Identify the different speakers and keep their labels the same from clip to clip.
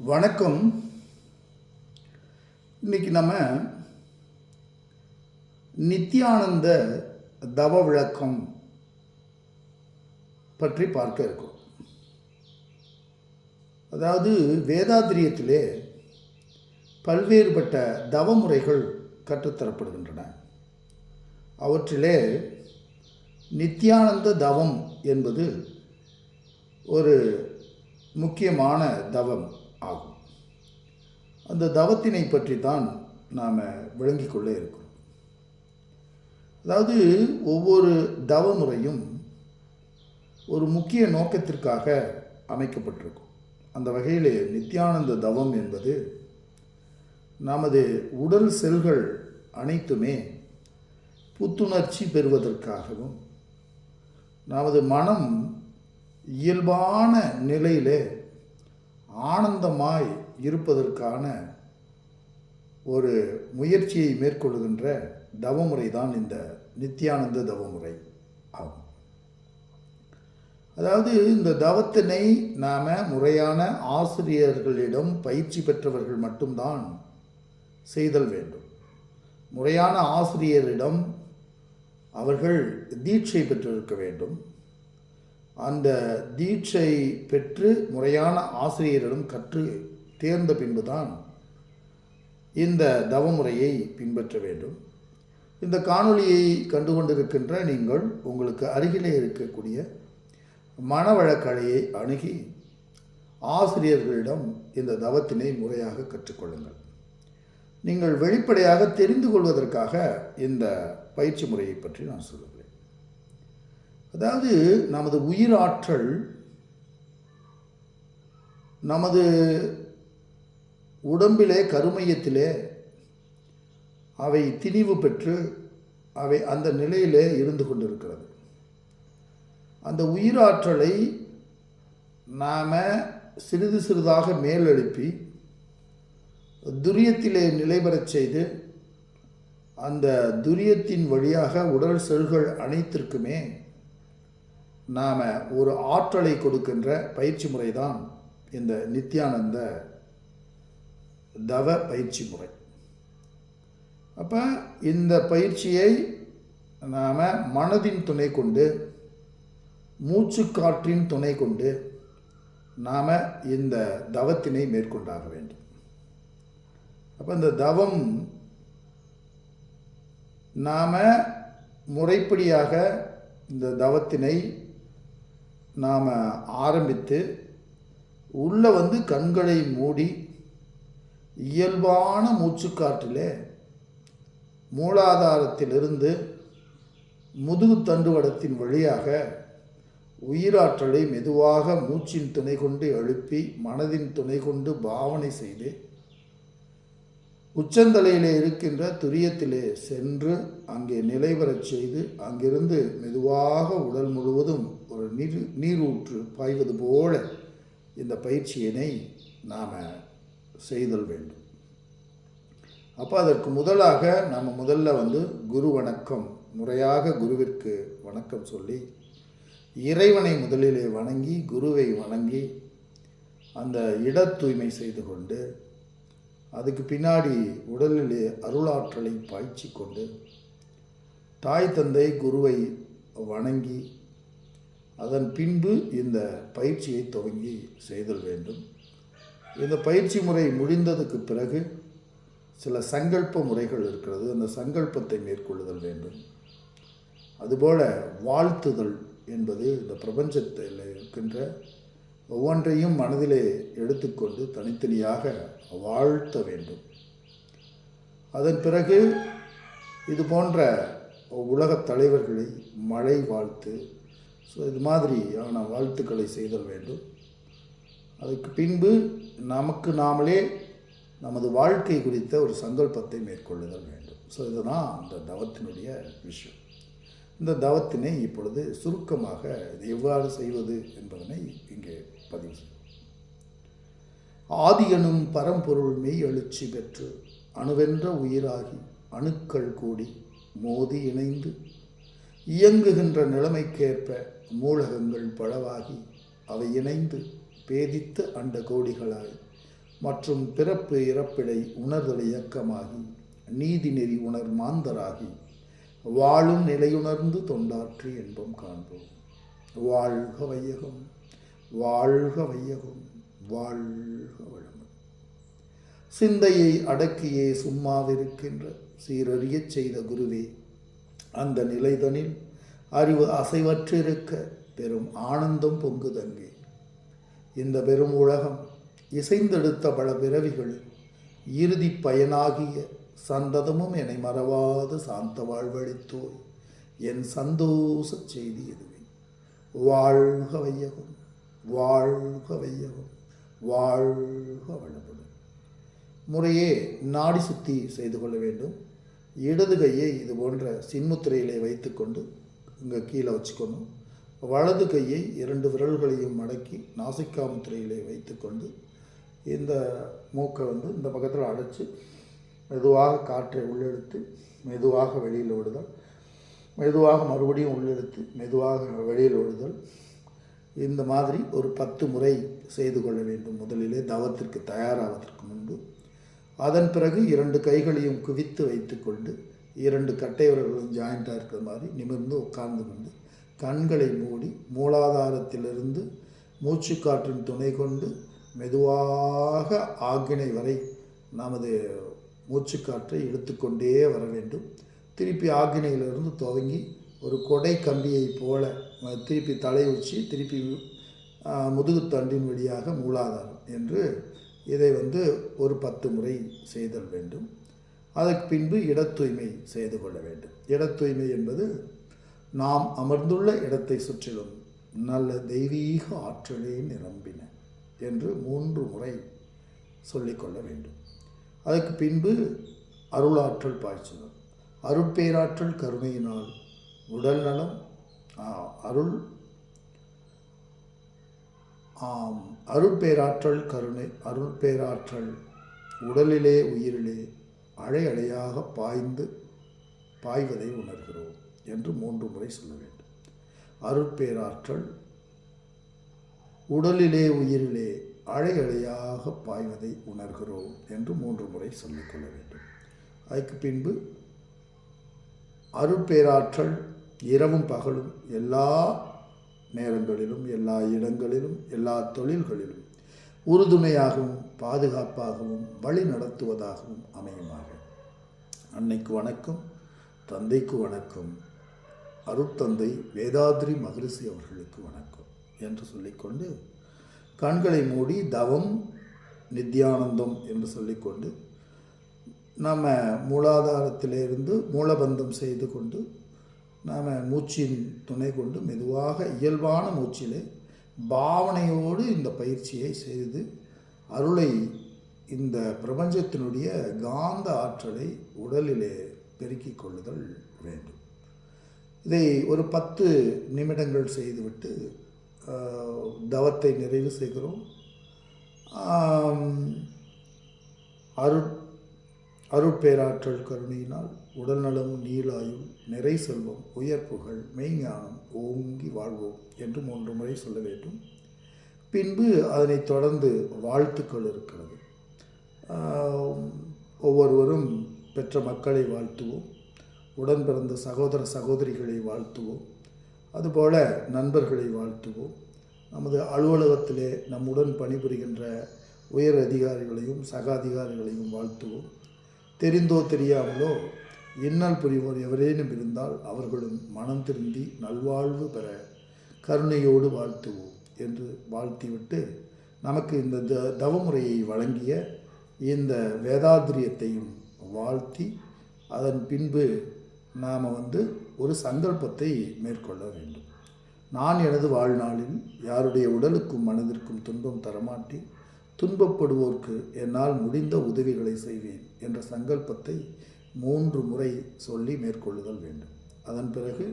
Speaker 1: வணக்கம். இன்னைக்கு நம்ம நித்யானந்த தவ விளக்கம் பற்றி பார்க்க இருக்கோம். அதாவது வேதாத்திரியத்திலே பல்வேறுபட்ட தவ முறைகள் கற்றுத்தரப்படுகின்றன. அவற்றிலே நித்யானந்த தவம் என்பது ஒரு முக்கியமான தவம். ஆகும். அந்த தவத்தினை பற்றி தான் நாம் விளங்கிக் கொள்ள இருக்கிறோம். அதாவது ஒவ்வொரு தவ முறையும் ஒரு முக்கிய நோக்கத்திற்காக அமைக்கப்பட்டிருக்கும். அந்த வகையில் நித்யானந்த தவம் என்பது நமது உடல் செல்கள் அனைத்துமே புத்துணர்ச்சி பெறுவதற்காகவும் நமது மனம் இயல்பான நிலையிலே ஆனந்தமாய் இருப்பதற்கான ஒரு முயற்சியை மேற்கொள்கின்ற தவமுறை தான் இந்த நித்யானந்த தவமுறை ஆகும். அதாவது இந்த தவத்தினை நாம் முறையான ஆசிரியர்களிடம் பயிற்சி பெற்றவர்கள் மட்டும்தான் செய்தல் வேண்டும். முறையான ஆசிரியரிடம் அவர்கள் தீட்சை பெற்றிருக்க வேண்டும். அந்த தீட்சை பெற்று முறையான ஆசிரியரிடம் கற்று தேர்ந்த பின்புதான் இந்த தவமுறையை பின்பற்ற வேண்டும். இந்த காணொளியை கண்டு கொண்டிருக்கின்ற நீங்கள் உங்களுக்கு அருகிலே இருக்கக்கூடிய மனவளக்கலையை அணுகி ஆசிரியர்களிடம் இந்த தவத்தினை முறையாக கற்றுக்கொள்ளுங்கள். நீங்கள் வெளிப்படையாக தெரிந்து கொள்வதற்காக இந்த பயிற்சி முறையை பற்றி நான் சொல்லுவேன் அதாவது நமது உயிராற்றல் நமது உடம்பிலே கருமையத்திலே அவை திணிவு பெற்று அவை அந்த நிலையிலே இருந்து கொண்டிருக்கிறது. அந்த உயிராற்றலை நாம் சிறிது சிறிதாக மேலெழுப்பி துரியத்திலே நிலை பெறச் செய்து அந்த துரியத்தின் வழியாக உடல் செல்கள் அனைத்திற்குமே நாம் ஒரு ஆற்றலை கொடுக்கின்ற பயிற்சி முறை தான் இந்த நித்யானந்த தவ பயிற்சி முறை. அப்போ இந்த பயிற்சியை நாம் மனதின் துணை கொண்டு மூச்சுக்காற்றின் துணை கொண்டு நாம் இந்த தவத்தினை மேற்கொண்டாக வேண்டும். அப்போ இந்த தவம் நாம் முறைப்படியாக இந்த தவத்தினை நாம் ஆரம்பித்து உள்ளே வந்து கண்களை மூடி இயல்பான மூச்சுக்காற்றிலே மூலாதாரத்திலிருந்து முதுகு தண்டுவடத்தின் வழியாக உயிராற்றலை மெதுவாக மூச்சின் துணை கொண்டு எழுப்பி மனதின் துணை கொண்டு பாவனை செய்து உச்சந்தலையிலே இருக்கின்ற துரியத்திலே சென்று அங்கே நிலை செய்து அங்கிருந்து மெதுவாக உடல் முழுவதும் ஒரு நீர் நீரூற்று பாய்வது போல இந்த பயிற்சியினை நாம் செய்தல் வேண்டும். அப்போ அதற்கு முதலாக நம்ம முதல்ல வந்து குரு வணக்கம் முறையாக குருவிற்கு வணக்கம் சொல்லி இறைவனை முதலிலே வணங்கி குருவை வணங்கி அந்த இட தூய்மை செய்து கொண்டு அதுக்கு பின்னாடி உடலிலே அருளாற்றலை பாய்ச்சி கொண்டு தாய் தந்தை குருவை வணங்கி அதன் பின்பு இந்த பயிற்சியை துவங்கி செய்தல் வேண்டும். இந்த பயிற்சி முறை முடிந்ததுக்கு பிறகு சில சங்கல்ப முறைகள் இருக்கிறது. அந்த சங்கல்பத்தை மேற்கொள்ளுதல் வேண்டும். அதுபோல வாழ்த்துதல் என்பது இந்த பிரபஞ்சத்தில் இருக்கின்ற ஒவ்வொன்றையும் மனதிலே எடுத்துக்கொண்டு தனித்தனியாக வாழ்த்த வேண்டும். அதன் பிறகு இது போன்ற உலகத் தலைவர்களை மழை வாழ்த்து ஸோ இது மாதிரியான வாழ்த்துக்களை செய்தல் வேண்டும். அதுக்கு பின்பு நமக்கு நாமளே நமது வாழ்க்கை குறித்த ஒரு சங்கல்பத்தை மேற்கொள்ளுதல் வேண்டும். ஸோ இதுதான் அந்த தவத்தினுடைய விஷயம். இந்த தவத்தினை இப்பொழுது சுருக்கமாக இது எவ்வாறு செய்வது என்பதனை இங்கே பதிவு ஆதியனும் பரம்பொருள் மெய் எழுச்சி பெற்று அணுவென்ற உயிராகி அணுக்கள் கூடி மோதி இணைந்து இயங்குகின்ற நிலைமைக்கேற்ப மூலகங்கள் பலவாகி அவை இணைந்து பேதித்த அண்ட கோடிகளாய் மற்றும் பிறப்பு இறப்பிடை உணர்தல் இயக்கமாகி நீதி நெறி உணர் மாந்தராகி வாழும் நிலையுணர்ந்து தொண்டாற்றி என்பம் காண்போம். வாழ்க வையகம். வாழ்க வையகம் வாழ்க வளமுடன். சிந்தையை அடக்கியே சும்மாவிருக்கின்ற சீரறியச் செய்த குருவே அந்த நிலைதனில் அறிவு அசைவற்றிருக்க பெரும் ஆனந்தம் பொங்குதங்கே. இந்த பெரும் உலகம் இசைந்தெடுத்த பல பிறவிகளில் இறுதி பயனாகிய சந்ததமும் என்னை மறவாது சாந்த வாழ்வழித்தோய் என் சந்தோஷ செய்தி எதுவே வாழ்க வையகம் வாழ்க வையகம் வாழ்க வளமுடன். முறையே நாடி சுத்தி செய்து கொள்ள வேண்டும். இடது கையை இது போன்ற சின்முத்திரையிலே வைத்துக்கொண்டு இங்கே கீழே வச்சுக்கணும். வலது கையை இரண்டு விரல்களையும் மடக்கி நாசிக்கா முத்திரையிலே வைத்துக்கொண்டு இந்த மூக்கை வந்து இந்த பக்கத்தில் அடைச்சி மெதுவாக காற்றை உள்ளெடுத்து மெதுவாக வெளியில் விடுதல் மெதுவாக மறுபடியும் உள்ளெடுத்து மெதுவாக வெளியில் விடுதல் இந்த மாதிரி ஒரு பத்து முறை செய்து கொள்ள வேண்டும். முதலிலே தவத்திற்கு தயாராவதற்கு முன்பு அதன் பிறகு இரண்டு கைகளையும் குவித்து வைத்துக்கொண்டு இரண்டு கட்டையவர்களும் ஜாயிண்டாக இருக்கிற மாதிரி நிமிர்ந்து உட்கார்ந்து கொண்டு கண்களை மூடி மூலாதாரத்திலிருந்து மூச்சுக்காற்றின் துணை கொண்டு மெதுவாக ஆக்கினை வரை நமது மூச்சுக்காற்றை இழுத்துக்கொண்டே வர வேண்டும். திருப்பி ஆக்கினையிலிருந்து துவங்கி ஒரு கொடை கம்பியைப் போல திருப்பி தலை உச்சி திருப்பி முதுகு முதுகுத்தண்டின் வழியாக மூலாதாரம் என்று இதை வந்து ஒரு பத்து முறை செய்தல் வேண்டும். அதற்கு பின்பு இடத்தூய்மை செய்து கொள்ள வேண்டும். இடத் தூய்மை என்பது நாம் அமர்ந்துள்ள இடத்தை சுற்றிலும் நல்ல தெய்வீக ஆற்றலே நிரம்பின என்று மூன்று முறை சொல்லிக்கொள்ள வேண்டும். அதற்கு பின்பு அருளாற்றல் பாய்ச்சுதல் அருட்பேராற்றல் கருணையினால் உடல் நலம் அருள் ஆம் அருட்பேராற்றல் கருணை அருட்பேராற்றல் உடலிலே உயிரிலே அழை அழையாக பாய்ந்து பாய்வதை உணர்கிறோம் என்று மூன்று முறை சொல்ல வேண்டும். அருட்பேராற்றல் உடலிலே உயிரிலே அழை அழையாக பாய்வதை உணர்கிறோம் என்று மூன்று முறை சொல்லிக்கொள்ள வேண்டும். அதுக்கு பின்பு அருட்பேராற்றல் இரவும் பகலும் எல்லா நேரங்களிலும் எல்லா இடங்களிலும் எல்லா தொழில்களிலும் உறுதுணையாகவும் பாதுகாப்பாகவும் வழி நடத்துவதாகவும் அமையுமாக. அன்னைக்கு வணக்கம் தந்தைக்கு வணக்கம் அருட்தந்தை வேதாத்ரி மகரிஷி அவர்களுக்கு வணக்கம் என்று சொல்லிக்கொண்டு கண்களை மூடி தவம் நித்யானந்தம் என்று சொல்லிக்கொண்டு நம்ம மூலாதாரத்திலிருந்து மூலபந்தம் செய்து கொண்டு நாம் மூச்சின் துணை கொண்டு மெதுவாக இயல்பான மூச்சிலே பாவனையோடு இந்த பயிற்சியை செய்து அருளை இந்த பிரபஞ்சத்தினுடைய காந்த ஆற்றலை உடலிலே பெருக்கிக் கொள்ளுதல் வேண்டும். இதை ஒரு பத்து நிமிடங்கள் செய்துவிட்டு தவத்தை நிறைவு செய்கிறோம். அருட் அருட்பேராற்றல் கருணையினால் உடல்நலம் நீளாயும் நிறை செல்வம் உயர் புகழ் மெய்ஞானம் ஓங்கி வாழ்வோம் என்று மூன்று முறை சொல்ல வேண்டும். பின்பு அதனைத் தொடர்ந்து வாழ்த்துக்கள் இருக்கிறது. ஒவ்வொருவரும் பெற்ற மக்களை வாழ்த்துவோம். உடன் பிறந்த சகோதர சகோதரிகளை வாழ்த்துவோம். அதுபோல நண்பர்களை வாழ்த்துவோம். நமது அலுவலகத்திலே நம்முடன் பணிபுரிகின்ற உயர் அதிகாரிகளையும் சக அதிகாரிகளையும் வாழ்த்துவோம். தெரிந்தோ தெரியாமலோ இன்னல் புரிவோர் எவரேனும் இருந்தால் அவர்களும் மனம் திருந்தி நல்வாழ்வு பெற கருணையோடு வாழ்த்துவோம் என்று வாழ்த்திவிட்டு நமக்கு இந்த த தவமுறையை வழங்கிய இந்த வேதாத்திரியத்தையும் வாழ்த்தி அதன் பின்பு நாம் வந்து ஒரு சங்கல்பத்தை மேற்கொள்ள வேண்டும். நான் எனது வாழ்நாளில் யாருடைய உடலுக்கும் மனதிற்கும் துன்பம் தரமாட்டேன். துன்பப்படுவோர்க்கு என்னால் முடிந்த உதவிகளை செய்வேன் என்ற சங்கல்பத்தை மூன்று முறை சொல்லி மேற்கொள்ளுதல் வேண்டும். அதன் பிறகு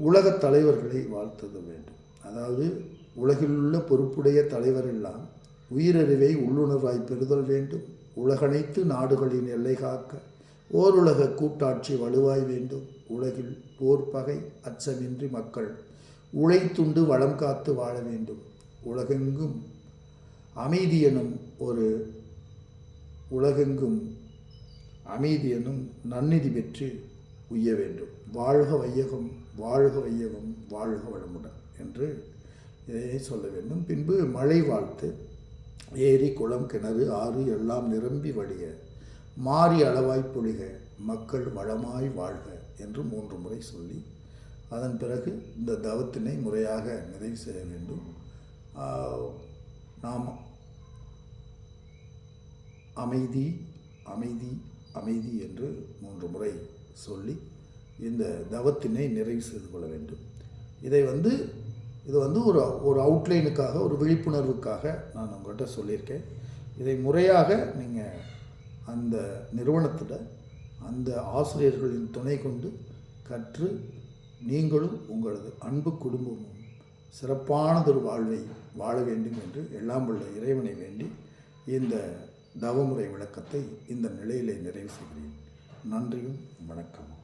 Speaker 1: உலகத் தலைவர்களை வாழ்த்துதல் வேண்டும். அதாவது உலகிலுள்ள பொறுப்புடைய தலைவரெல்லாம் உயிரறிவை உள்ளுணர்வாய் பெறுதல் வேண்டும். உலகனைத்து நாடுகளின் எல்லை காக்க ஓருலக கூட்டாட்சி வலுவாய் வேண்டும். உலகில் போர் பகை அச்சமின்றி மக்கள் உழைத்துண்டு வளம் காத்து வாழ வேண்டும். உலகெங்கும் அமைதி எனும் ஒரு உலகெங்கும் அமைதி எனும் நன்னிதி பெற்று உய்ய வேண்டும். வாழ்க வையகம் வாழ்க வையகம் வாழ்க வளமுடன் என்று இதை சொல்ல வேண்டும். பின்பு மழை வாழ்த்து. ஏரி குளம் கிணறு ஆறு எல்லாம் நிரம்பி வடிய மாறி அளவாய் பொழிக மக்கள் வளமாய் வாழ்க என்று மூன்று முறை சொல்லி அதன் பிறகு இந்த தவத்தினை முறையாக நிறைவு செய்ய வேண்டும். நாம் அமைதி அமைதி அமைதி என்று மூன்று முறை சொல்லி இந்த தவத்தினை நிறைவு செய்து கொள்ள வேண்டும். இதை வந்து இது வந்து ஒரு ஒரு அவுட்லைனுக்காக ஒரு விழிப்புணர்வுக்காக நான் உங்கள்கிட்ட சொல்லியிருக்கேன். இதை முறையாக நீங்கள் அந்த நிறுவனத்தில் அந்த ஆசிரியர்களின் துணை கொண்டு கற்று நீங்களும் உங்களது அன்பு குடும்பமும் சிறப்பானதொரு வாழ்வை வாழ வேண்டும் என்று எல்லாம் உள்ள இறைவனை வேண்டி இந்த தவமுறை விளக்கத்தை இந்த நிலையிலே நிறைவு செய்கிறேன். நன்றியும் வணக்கமும்.